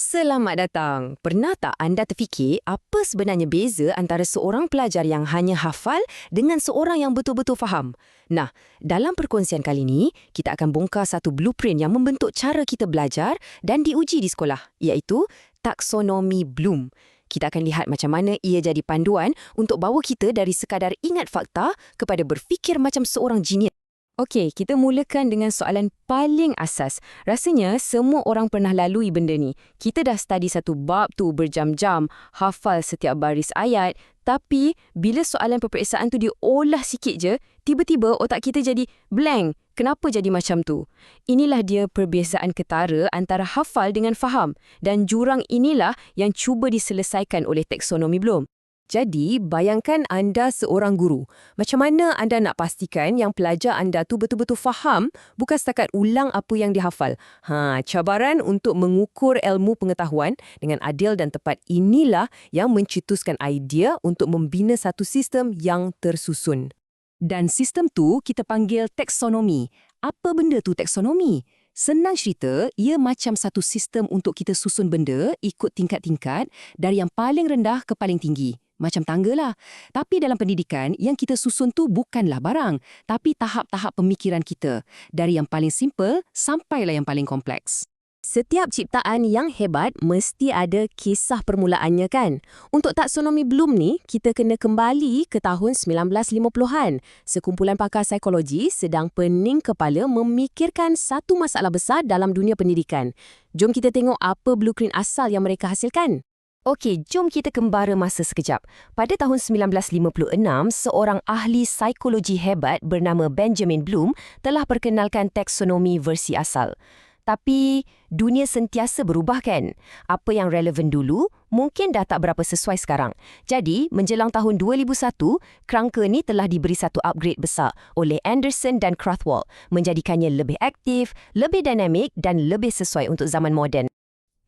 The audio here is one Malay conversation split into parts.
Selamat datang. Pernah tak anda terfikir apa sebenarnya beza antara seorang pelajar yang hanya hafal dengan seorang yang betul-betul faham? Nah, dalam perkongsian kali ini, kita akan bongkar satu blueprint yang membentuk cara kita belajar dan diuji di sekolah, iaitu taksonomi Bloom. Kita akan lihat macam mana ia jadi panduan untuk bawa kita dari sekadar ingat fakta kepada berfikir macam seorang genius. Okey, kita mulakan dengan soalan paling asas. Rasanya semua orang pernah lalui benda ni. Kita dah study satu bab tu berjam-jam, hafal setiap baris ayat, tapi bila soalan peperiksaan tu diolah sikit je, tiba-tiba otak kita jadi blank. Kenapa jadi macam tu? Inilah dia perbezaan ketara antara hafal dengan faham dan jurang inilah yang cuba diselesaikan oleh taksonomi Bloom. Jadi, bayangkan anda seorang guru. Macam mana anda nak pastikan yang pelajar anda tu betul-betul faham bukan setakat ulang apa yang dihafal? Ha, cabaran untuk mengukur ilmu pengetahuan dengan adil dan tepat inilah yang mencetuskan idea untuk membina satu sistem yang tersusun. Dan sistem tu kita panggil taksonomi. Apa benda tu taksonomi? Senang cerita, ia macam satu sistem untuk kita susun benda ikut tingkat-tingkat dari yang paling rendah ke paling tinggi macam tangga lah. Tapi dalam pendidikan, yang kita susun tu bukanlah barang, tapi tahap-tahap pemikiran kita. Dari yang paling simple sampailah yang paling kompleks. Setiap ciptaan yang hebat mesti ada kisah permulaannya kan? Untuk taksonomi Bloom ni, kita kena kembali ke tahun 1950-an. Sekumpulan pakar psikologi sedang pening kepala memikirkan satu masalah besar dalam dunia pendidikan. Jom kita tengok apa blueprint asal yang mereka hasilkan. Okey, jom kita kembara masa sekejap. Pada tahun 1956, seorang ahli psikologi hebat bernama Benjamin Bloom telah perkenalkan taksonomi versi asal. Tapi dunia sentiasa berubah kan? Apa yang relevan dulu mungkin dah tak berapa sesuai sekarang. Jadi, menjelang tahun 2001, kerangka ni telah diberi satu upgrade besar oleh Anderson dan Krathwohl menjadikannya lebih aktif, lebih dinamik dan lebih sesuai untuk zaman moden.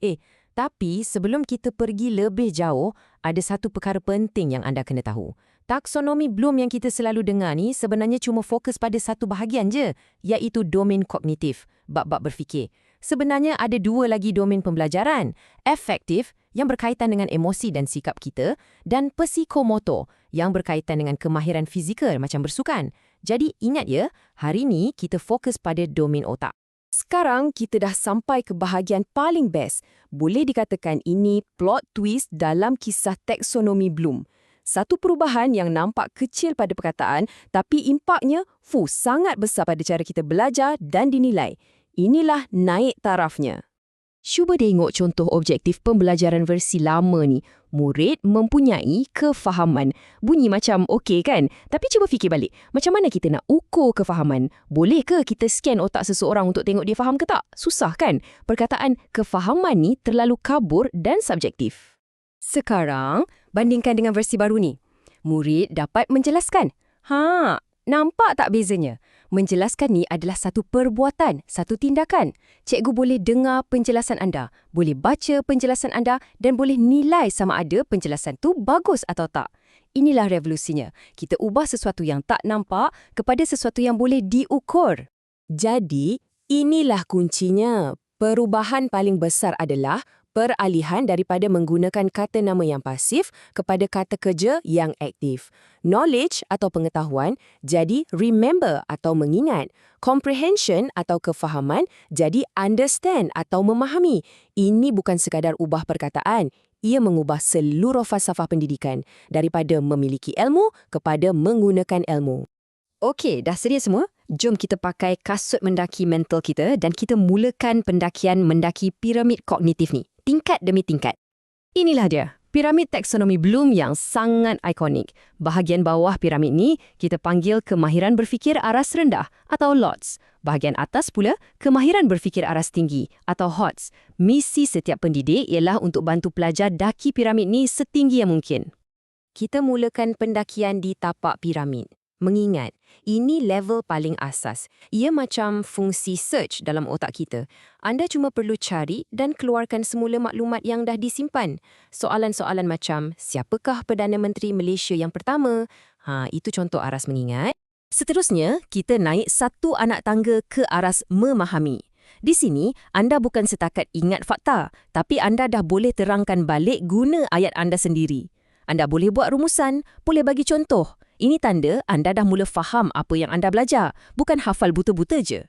Eh, tapi sebelum kita pergi lebih jauh, ada satu perkara penting yang anda kena tahu. Taksonomi Bloom yang kita selalu dengar ni sebenarnya cuma fokus pada satu bahagian je, iaitu domain kognitif, bab-bab berfikir. Sebenarnya ada dua lagi domain pembelajaran, efektif yang berkaitan dengan emosi dan sikap kita dan psikomotor yang berkaitan dengan kemahiran fizikal macam bersukan. Jadi ingat ya, hari ni kita fokus pada domain otak. Sekarang kita dah sampai ke bahagian paling best. Boleh dikatakan ini plot twist dalam kisah taksonomi Bloom. Satu perubahan yang nampak kecil pada perkataan tapi impaknya fu sangat besar pada cara kita belajar dan dinilai. Inilah naik tarafnya. Cuba tengok contoh objektif pembelajaran versi lama ni. Murid mempunyai kefahaman. Bunyi macam okey kan? Tapi cuba fikir balik. Macam mana kita nak ukur kefahaman? Boleh ke kita scan otak seseorang untuk tengok dia faham ke tak? Susah kan? Perkataan kefahaman ni terlalu kabur dan subjektif. Sekarang, bandingkan dengan versi baru ni. Murid dapat menjelaskan. Ha, nampak tak bezanya? Menjelaskan ni adalah satu perbuatan, satu tindakan. Cikgu boleh dengar penjelasan anda, boleh baca penjelasan anda dan boleh nilai sama ada penjelasan tu bagus atau tak. Inilah revolusinya. Kita ubah sesuatu yang tak nampak kepada sesuatu yang boleh diukur. Jadi, inilah kuncinya. Perubahan paling besar adalah peralihan daripada menggunakan kata nama yang pasif kepada kata kerja yang aktif. Knowledge atau pengetahuan jadi remember atau mengingat. Comprehension atau kefahaman jadi understand atau memahami. Ini bukan sekadar ubah perkataan, ia mengubah seluruh falsafah pendidikan daripada memiliki ilmu kepada menggunakan ilmu. Okey, dah sedia semua? Jom kita pakai kasut mendaki mental kita dan kita mulakan pendakian mendaki piramid kognitif ni tingkat demi tingkat. Inilah dia, piramid taksonomi Bloom yang sangat ikonik. Bahagian bawah piramid ni kita panggil kemahiran berfikir aras rendah atau LOTS. Bahagian atas pula kemahiran berfikir aras tinggi atau HOTS. Misi setiap pendidik ialah untuk bantu pelajar daki piramid ni setinggi yang mungkin. Kita mulakan pendakian di tapak piramid. Mengingat, ini level paling asas. Ia macam fungsi search dalam otak kita. Anda cuma perlu cari dan keluarkan semula maklumat yang dah disimpan. Soalan-soalan macam, siapakah Perdana Menteri Malaysia yang pertama? Ha, itu contoh aras mengingat. Seterusnya, kita naik satu anak tangga ke aras memahami. Di sini, anda bukan setakat ingat fakta, tapi anda dah boleh terangkan balik guna ayat anda sendiri. Anda boleh buat rumusan, boleh bagi contoh. Ini tanda anda dah mula faham apa yang anda belajar, bukan hafal buta-buta je.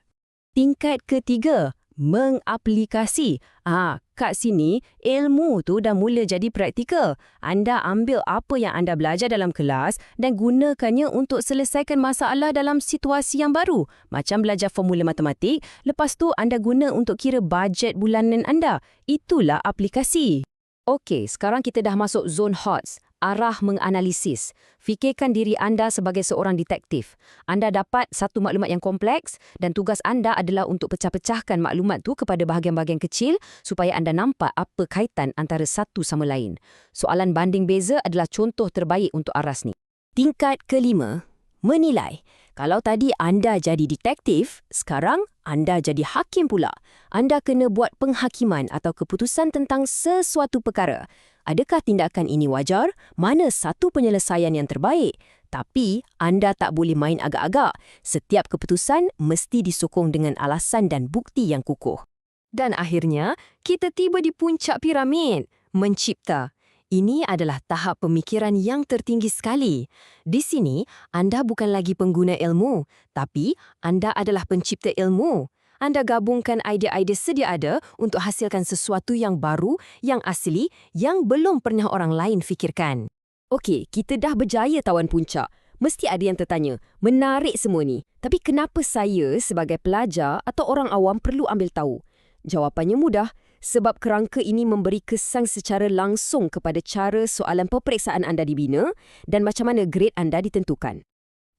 Tingkat ketiga, mengaplikasi. Ah, kat sini ilmu tu dah mula jadi praktikal. Anda ambil apa yang anda belajar dalam kelas dan gunakannya untuk selesaikan masalah dalam situasi yang baru. Macam belajar formula matematik, lepas tu anda guna untuk kira bajet bulanan anda. Itulah aplikasi. Okey, sekarang kita dah masuk zone HOTS arah menganalisis. Fikirkan diri anda sebagai seorang detektif. Anda dapat satu maklumat yang kompleks dan tugas anda adalah untuk pecah-pecahkan maklumat tu kepada bahagian-bahagian kecil supaya anda nampak apa kaitan antara satu sama lain. Soalan banding beza adalah contoh terbaik untuk aras ni. Tingkat kelima, menilai. Kalau tadi anda jadi detektif, sekarang anda jadi hakim pula. Anda kena buat penghakiman atau keputusan tentang sesuatu perkara. Adakah tindakan ini wajar? Mana satu penyelesaian yang terbaik? Tapi anda tak boleh main agak-agak. Setiap keputusan mesti disokong dengan alasan dan bukti yang kukuh. Dan akhirnya, kita tiba di puncak piramid, mencipta. Ini adalah tahap pemikiran yang tertinggi sekali. Di sini, anda bukan lagi pengguna ilmu, tapi anda adalah pencipta ilmu. Anda gabungkan idea-idea sedia ada untuk hasilkan sesuatu yang baru, yang asli, yang belum pernah orang lain fikirkan. Okey, kita dah berjaya tawan puncak. Mesti ada yang tertanya, menarik semua ni. Tapi kenapa saya sebagai pelajar atau orang awam perlu ambil tahu? Jawapannya mudah sebab kerangka ini memberi kesan secara langsung kepada cara soalan peperiksaan anda dibina dan macam mana grade anda ditentukan.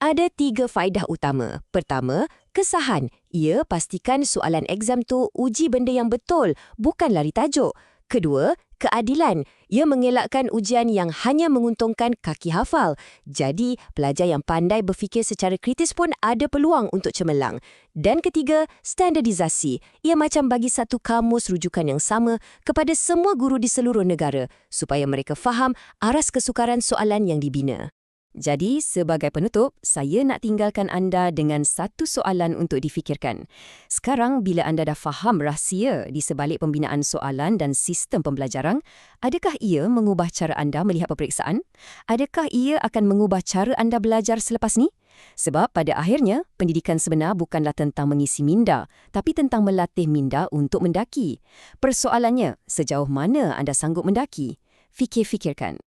Ada tiga faedah utama. Pertama, kesahan. Ia pastikan soalan exam tu uji benda yang betul, bukan lari tajuk. Kedua, keadilan. Ia mengelakkan ujian yang hanya menguntungkan kaki hafal. Jadi, pelajar yang pandai berfikir secara kritis pun ada peluang untuk cemerlang. Dan ketiga, standardisasi. Ia macam bagi satu kamus rujukan yang sama kepada semua guru di seluruh negara supaya mereka faham aras kesukaran soalan yang dibina. Jadi, sebagai penutup, saya nak tinggalkan anda dengan satu soalan untuk difikirkan. Sekarang, bila anda dah faham rahsia di sebalik pembinaan soalan dan sistem pembelajaran, adakah ia mengubah cara anda melihat peperiksaan? Adakah ia akan mengubah cara anda belajar selepas ni? Sebab pada akhirnya, pendidikan sebenar bukanlah tentang mengisi minda, tapi tentang melatih minda untuk mendaki. Persoalannya, sejauh mana anda sanggup mendaki? Fikir-fikirkan.